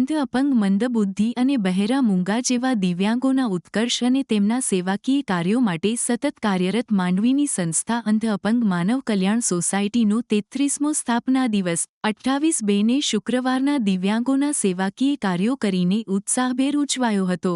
અંધ અપંગ મંદબુદ્ધિ અને બહેરા મૂંગા જેવા દિવ્યાંગોના ઉત્કર્ષ અને તેમના સેવાકીય કાર્યો માટે સતત કાર્યરત માંડવીની સંસ્થા અંધ અપંગ માનવ કલ્યાણ સોસાયટીનો તેત્રીસમો સ્થાપના દિવસ, અઠ્ઠાવીસ બેને શુક્રવારના દિવ્યાંગોના સેવાકીય કાર્યો કરીને ઉત્સાહભેર ઉજવાયો હતો.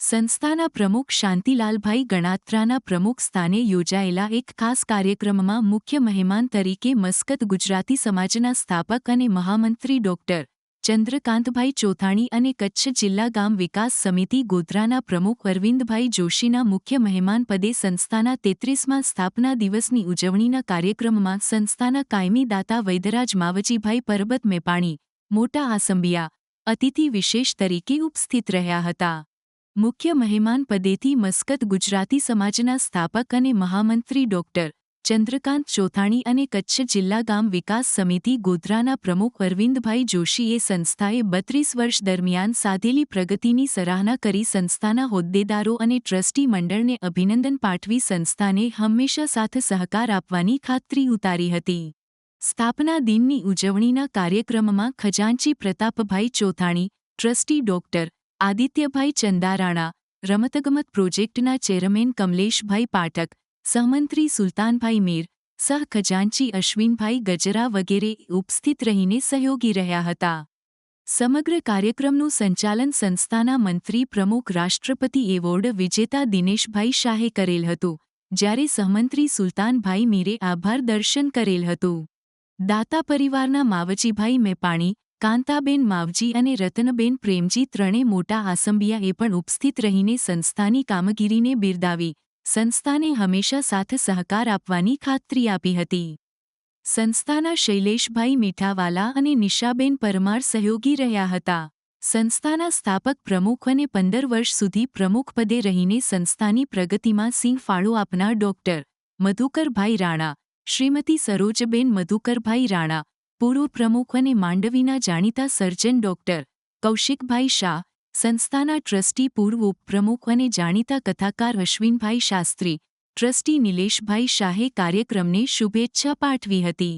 સંસ્થાના પ્રમુખ શાંતિલાલભાઈ ગણાત્રાના પ્રમુખ સ્થાને યોજાયેલા એક ખાસ કાર્યક્રમમાં મુખ્ય મહેમાન તરીકે મસ્કત ગુજરાતી સમાજના સ્થાપક અને મહામંત્રી ડોક્ટર ચંદ્રકાંતભાઈ ચોથાણી અને કચ્છ જિલ્લા ગામ વિકાસ સમિતિ ગોધરાના પ્રમુખ અરવિંદભાઈ જોશીના મુખ્ય મહેમાન પદે સંસ્થાના તેત્રીસમાં સ્થાપના દિવસની ઉજવણીના કાર્યક્રમમાં સંસ્થાના કાયમી દાતા વૈદરાજ માવજીભાઈ પરબત મેપાણી, મોટા આસંબિયા, અતિથિ વિશેષ તરીકે ઉપસ્થિત રહ્યા હતા. મુખ્ય મહેમાન પદેથી મસ્કત ગુજરાતી સમાજના સ્થાપક અને મહામંત્રી ડોક્ટર ચંદ્રકાંત ચોથાણી અને કચ્છ જિલ્લા ગામ વિકાસ સમિતિ ગોધરાના પ્રમુખ અરવિંદભાઈ જોશીએ સંસ્થાએ બત્રીસ વર્ષ દરમિયાન સાધેલી પ્રગતિની સરાહના કરી સંસ્થાના હોદ્દેદારો અને ટ્રસ્ટી મંડળને અભિનંદન પાઠવી સંસ્થાને હંમેશા સાથ સહકાર આપવાની ખાતરી ઉતારી હતી. સ્થાપના દિનની ઉજવણીના કાર્યક્રમમાં ખજાનચી પ્રતાપભાઈ ચોથાણી, ટ્રસ્ટી ડોક્ટર આદિત્યભાઈ ચંદારાણા, રમતગમત પ્રોજેક્ટના ચેરમેન કમલેશભાઈ પાઠક સહમંત્રી સુલતાનભાઈ મીર સહ ખજાનચી અશ્વિનભાઈ ગજરા વગેરે ઉપસ્થિત રહીને સહયોગી રહ્યા હતા સમગ્ર કાર્યક્રમનું સંચાલન સંસ્થાના મંત્રી પ્રમુખ રાષ્ટ્રપતિ એવોર્ડ વિજેતા દિનેશભાઈ શાહે કરેલ હતું, જ્યારે સહમંત્રી સુલતાનભાઈ મીરે આભાર દર્શન કરેલ હતું. દાતા પરિવારના માવજીભાઈ મેપાણી, કાંતાબેન માવજી અને રતનબેન પ્રેમજી ત્રણે મોટા આસંબિયાએ પણ ઉપસ્થિત રહીને સંસ્થાની કામગીરીને બિરદાવી સંસ્થાને હંમેશા સાથ સહકાર આપવાની ખાતરી આપી હતી. સંસ્થાના શૈલેષભાઈ મીઠાવાલા અને નિશાબેન પરમાર સહયોગી રહ્યા હતા. સંસ્થાના સ્થાપક પ્રમુખ અને પંદર વર્ષ સુધી પ્રમુખપદે રહીને સંસ્થાની પ્રગતિમાં સિંહ ફાળો આપનાર ડોક્ટર મધુકરભાઈ રાણા, શ્રીમતી સરોજબેન મધુકરભાઈ રાણા, પૂર્વ પ્રમુખ અને માંડવીના જાણીતા સર્જન ડોક્ટર કૌશિકભાઈ શાહ સંસ્થાના ટ્રસ્ટી પૂર્વ ઉપપ્રમુખ અને જાણીતા કથાકાર અશ્વિનભાઈ શાસ્ત્રી, ટ્રસ્ટી નિલેશભાઈ શાહે કાર્યક્રમને શુભેચ્છા પાઠવી હતી.